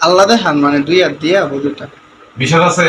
আল্লাহ দেখান মানে বিশ্বাস আছে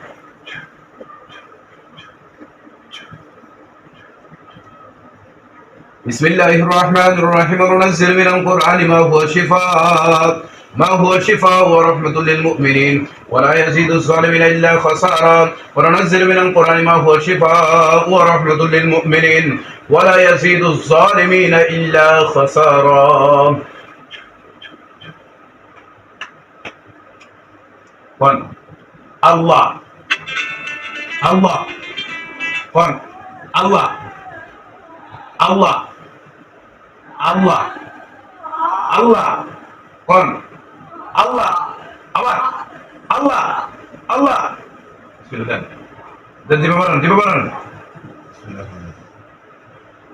بسم الله الرحمن الرحيم وننزل من القرآن ما هو شفاء ما هو شفاء ورحمة للمؤمنين ولا يزيد الظالمين إلا خسارا وننزل من القرآن ما هو شفاء ورحمة للمؤمنين ولا يزيد الظالمين إلا خسارا One. Allah. Allah. One. Allah. আল্লাহ। আল্লাহ কন আল্লাহ আবার। আল্লাহ আল্লাহ। দেন। দেন দিবে পারেন দিবে বলেন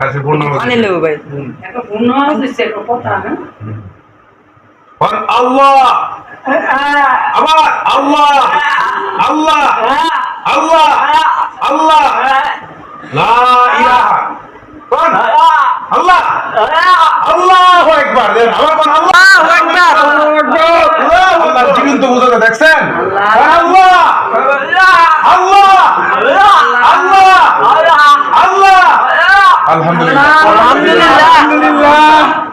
কাছে পূর্ণ ভাই। একটা পূর্ণ একটা কথা হ্যাঁ? আর আল্লাহ! আবার আল্লাহ! আল্লাহ! আল্লাহ! আল্লাহ! লা ইলাহা। কোন? আল্লাহ! আল্লাহু আকবার। আবার কোন আল্লাহু আকবার। আল্লাহ জীবন তো বুঝতে দেখছেন কোন আল্লাহ আল্লাহ আল্লাহ আল্লাহ আলহামদুলিল্লাহ।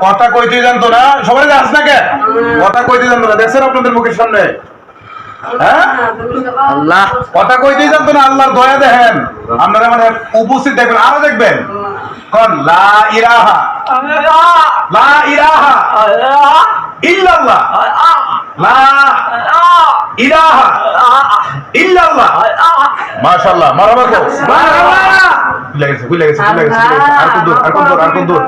কথা কইতে জানতো না? সবাই আস না কে? কথা কইতে জানতো না। দেখছেন আপনাদের মুখের সামনে? হ্যাঁ? আল্লাহ। কথা কইতেই জানতো না আল্লাহর দয়া দেখেন। আপনারা মানে উপস্থিত দেখবেন আরও দেখবেন। কোন? লা ইলাহা। লা ইল্লাল্লাহ। লা ইলাহা। ইল্লাল্লাহ। মাশাআল্লাহ। মারহাবা কো মারহাবা ভুলে গেছে ভুলে গেছে ভুলে গেছে। আর কোন দূর আর কোন দূর আর কোন দূর